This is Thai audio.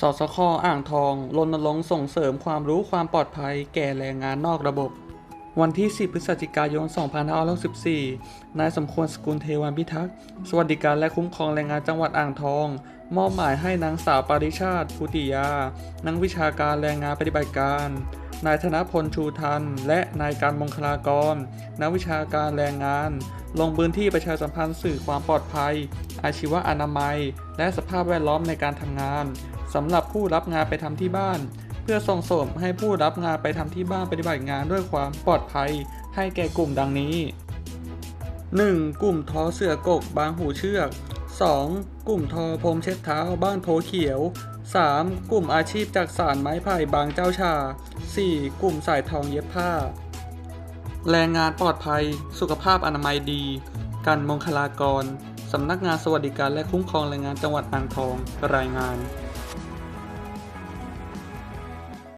สสคอ่างทองรณรงค์ส่งเสริมความรู้ความปลอดภัยแก่แรงงานนอกระบบ วันที่ 10 พฤศจิกายน 2564 นายสมควรสกุลเทวันพิทักษ์ สวัสดิการและคุ้มครองแรงงานจังหวัดอ่างทอง มอบหมายให้นางสาวปาริชาติ พุติยา นักวิชาการแรงงานปฏิบัติการ นายธนพลชูทัน และนายการมงคลากร นักวิชาการแรงงาน ลงพื้นที่ประชาสัมพันธ์สื่อความปลอดภัย อาชีวะอนามัย และสภาพแวดล้อมในการทำงานสำหรับผู้รับงานไปทำที่บ้าน เพื่อส่งเสริมให้ผู้รับงานไปทำที่บ้านปฏิบัติงานด้วยความปลอดภัย ให้แก่กลุ่มดังนี้ 1. กลุ่มทอเสือกกบางหูเชือก 2. กลุ่มทอพรมเช็ดเท้าบ้านโพเขียว 3. กลุ่มอาชีพจากสารไม้ไผ่บางเจ้าชา 4. กลุ่มสายทองเย็บผ้า แรงงานปลอดภัย สุขภาพอนามัยดี กันมงคลากร สำนักงานสวัสดิการและคุ้มครองแรงงานจังหวัดอ่างทอง รายงาน